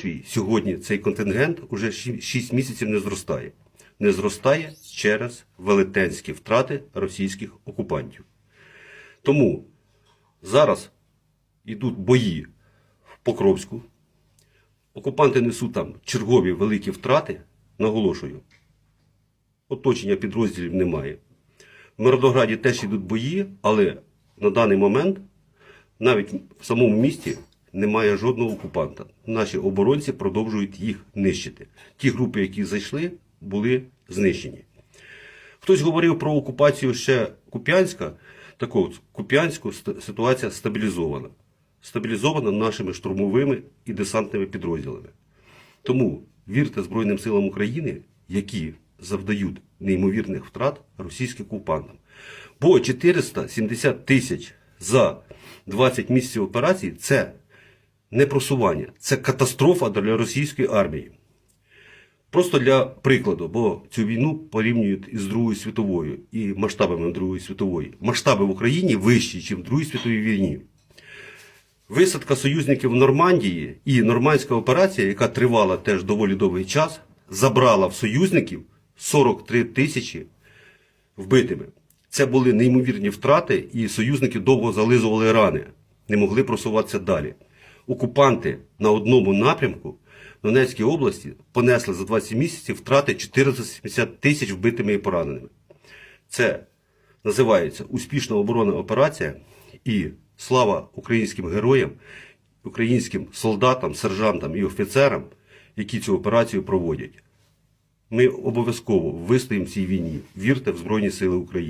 свій сьогодні цей контингент уже 6 місяців не зростає. Не зростає через велетенські втрати російських окупантів. Тому зараз йдуть бої в Покровську. Окупанти несуть там чергові великі втрати, наголошую. Оточення підрозділів немає. В Мирнограді теж йдуть бої, але на даний момент навіть в самому місті немає жодного окупанта. Наші оборонці продовжують їх нищити. Ті групи, які зайшли, були знищені. Хтось говорив про окупацію ще Куп'янська. Так от, Куп'янську ситуація стабілізована. Стабілізована нашими штурмовими і десантними підрозділами. Тому вірте Збройним силам України, які завдають неймовірних втрат російським окупантам. Бо 470 тисяч за 20 місяців операції це не просування, це катастрофа для російської армії. Просто для прикладу, бо цю війну порівнюють із Другою світовою і масштабами Другої світової. Масштаби в Україні вищі, ніж в Другій світовій війні. Висадка союзників в Нормандії і нормандська операція, яка тривала теж доволі довгий час, забрала в союзників 43 тисячі вбитими. Це були неймовірні втрати, і союзники довго зализували рани, не могли просуватися далі. Окупанти на одному напрямку в Донецькій області понесли за 20 місяців втрати 470 тисяч вбитими і пораненими. Це називається успішна оборонна операція і слава українським героям, українським солдатам, сержантам і офіцерам, які цю операцію проводять. Ми обов'язково вистоїмо в цій війні. Вірте в Збройні Сили України.